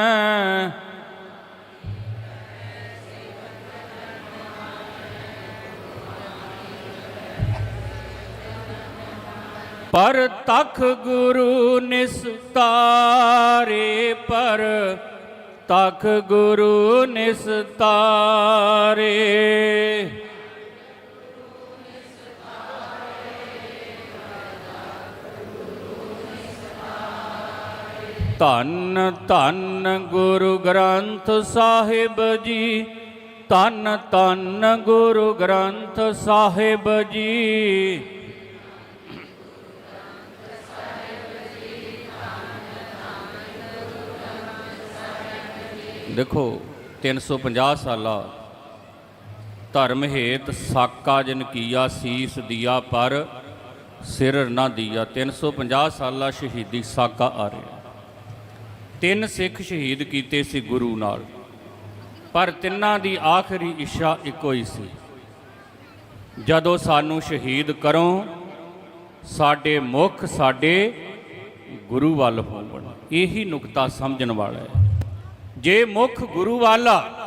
ਪਰ ਤਖ ਗੁਰੂ ਨਿਸਤਾਰੇ ਪਰ ਤਖ ਗੁਰੂ ਨਿਸਤਾਰੇ। ਧੰਨ ਧੰਨ ਗੁਰੂ ਗ੍ਰੰਥ ਸਾਹਿਬ ਜੀ। ਧੰਨ ਧੰਨ ਗੁਰੂ ਗ੍ਰੰਥ ਸਾਹਿਬ ਜੀ। ਦੇਖੋ 350 ਸਾਲਾ ਧਰਮ ਹੇਤ ਸਾਕਾ ਜਨ ਕੀਆ ਸੀਸ ਦਿਆ ਪਰ ਸਿਰ ਨਾ ਦਿਆ। 350 ਸਾਲਾ ਸ਼ਹੀਦੀ ਸਾਕਾ ਆ ਰਿਹਾ। ਤਿੰਨ ਸਿੱਖ ਸ਼ਹੀਦ ਕੀਤੇ ਸੀ ਗੁਰੂ ਨਾਲ, ਪਰ ਤਿੰਨਾਂ ਦੀ ਆਖਰੀ ਇੱਛਾ ਇੱਕੋ ਹੀ ਸੀ। ਜਦੋਂ ਸਾਨੂੰ ਸ਼ਹੀਦ ਕਰੋ, ਸਾਡੇ ਮੁਖ ਸਾਡੇ ਗੁਰੂ ਵੱਲ ਹੋਵਣ। ਇਹੀ ਨੁਕਤਾ ਸਮਝਣ ਵਾਲਾ ਹੈ। ਜੇ ਮੁਖ ਗੁਰੂ ਵਾਲਾ